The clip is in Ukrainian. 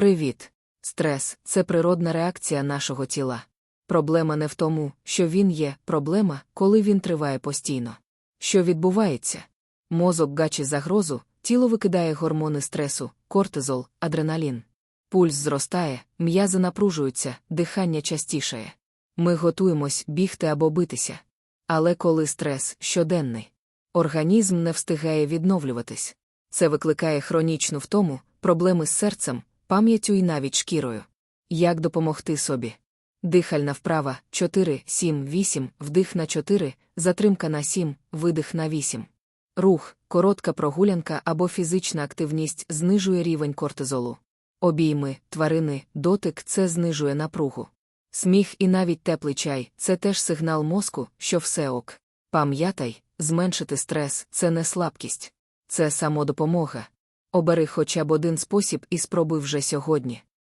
Привіт. Стрес це природна реакція нашого тіла. Проблема не в тому, що він є, проблема, коли він триває постійно. Що відбувається? Мозок гачить загрозу, тіло викидає гормони стресу, кортизол, адреналін. Пульс зростає, м'язи напружуються, дихання частішає. Ми готуємось бігти або битися. Але коли стрес щоденний, організм не встигає відновлюватись. Це викликає хронічну втому, проблеми з серцем, пам'яттю і навіть шкірою. Як допомогти собі? Дихальна вправа 4, 7, 8, вдих на 4, затримка на 7, видих на 8. Рух, коротка прогулянка або фізична активність знижує рівень кортизолу. Обійми, тварини, дотик це знижує напругу. Сміх і навіть теплий чай це теж сигнал мозку, що все ок. Пам'ятай, зменшити стрес це не слабкість, це самодопомога. Обери хоча б один спосіб і спробуй вже сьогодні.